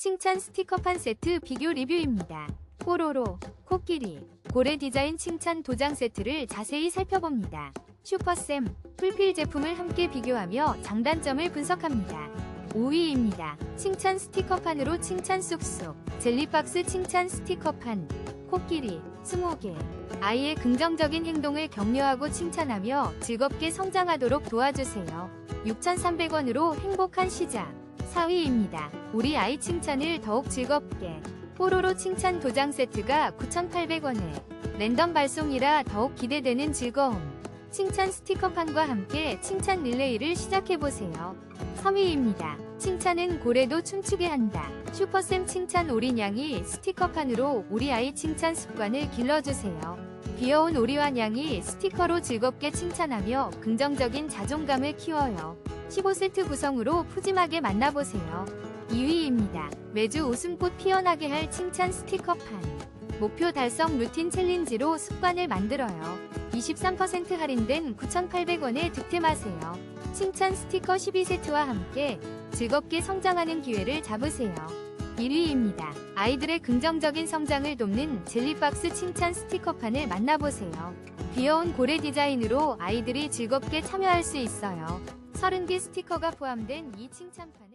칭찬 스티커 판 세트 비교 리뷰입니다. 뽀로로, 코끼리, 고래 디자인 칭찬 도장 세트를 자세히 살펴봅니다. 슈퍼쌤, 풀필 제품을 함께 비교하며 장단점을 분석합니다. 5위입니다. 칭찬 스티커판으로 칭찬 쑥쑥, 젤리박스 칭찬 스티커판, 코끼리, 20개. 아이의 긍정적인 행동을 격려하고 칭찬하며 즐겁게 성장하도록 도와주세요. 6,300원으로 행복한 시작. 4위입니다. 우리 아이 칭찬을 더욱 즐겁게. 뽀로로 칭찬 도장 세트가 9,800원에 랜덤 발송이라 더욱 기대되는 즐거움. 칭찬 스티커판과 함께 칭찬 릴레이를 시작해보세요. 3위입니다. 칭찬은 고래도 춤추게 한다. 슈퍼쌤 칭찬 오리냥이 스티커판으로 우리 아이 칭찬 습관을 길러주세요. 귀여운 오리와 냥이 스티커로 즐겁게 칭찬하며 긍정적인 자존감을 키워요. 15세트 구성으로 푸짐하게 만나보세요. 2위입니다. 매주 웃음꽃 피어나게 할 칭찬 스티커판. 목표 달성 루틴 챌린지로 습관을 만들어요. 23% 할인된 9,800원에 득템하세요. 칭찬 스티커 12세트와 함께 즐겁게 성장하는 기회를 잡으세요. 1위입니다. 아이들의 긍정적인 성장을 돕는 젤리박스 칭찬 스티커판을 만나보세요. 귀여운 고래 디자인으로 아이들이 즐겁게 참여할 수 있어요. 30개 스티커가 포함된 이 칭찬판